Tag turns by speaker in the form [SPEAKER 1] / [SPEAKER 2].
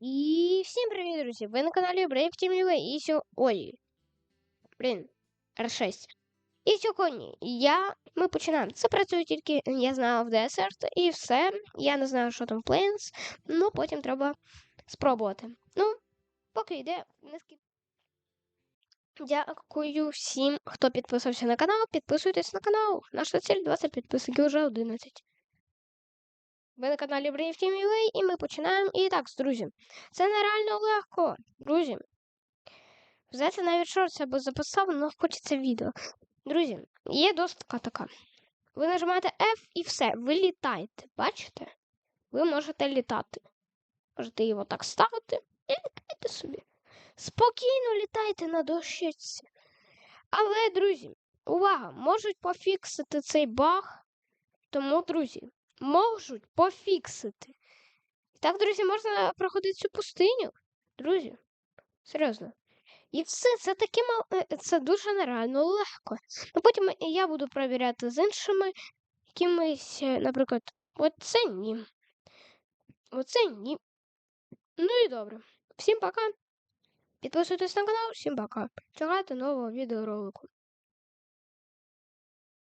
[SPEAKER 1] І всім привіт, друзі! Ви на каналі Brave Team UA і. Ой, блін, R6. І сьогодні я... ми починаємо. Це працює тільки, я знаю, в Desert і все. Я не знаю, що там Planes, ну потім треба спробувати. Ну, поки йде. Дякую всім, хто підписався на канал. Підписуйтесь на канал. Наша ціль 20 підписників, вже 11. Ви на каналі Brave Team UA і ми починаємо. І так, друзі, це нереально легко, друзі. Взяти навіть шорт або записав, але хочеться відео. Друзі, є доступка така. Ви нажимаєте F і все, ви літаєте. Бачите? Ви можете літати. Можете його так ставити і літайте собі. Спокійно літайте на дощечці. Але, друзі, увага! Можуть пофіксити цей баг. Тому, друзі, можуть пофіксити. Так, друзі, можна проходити цю пустиню. Друзі, серйозно. І все, це таке мал... е, це дуже нереально легко. Ну потім я буду перевіряти з іншими якимись, е, наприклад, оце ні. Оце ні. Ну і добре. Всім пока. Підписуйтесь на канал, всім пока. Чекайте нового відеоролику.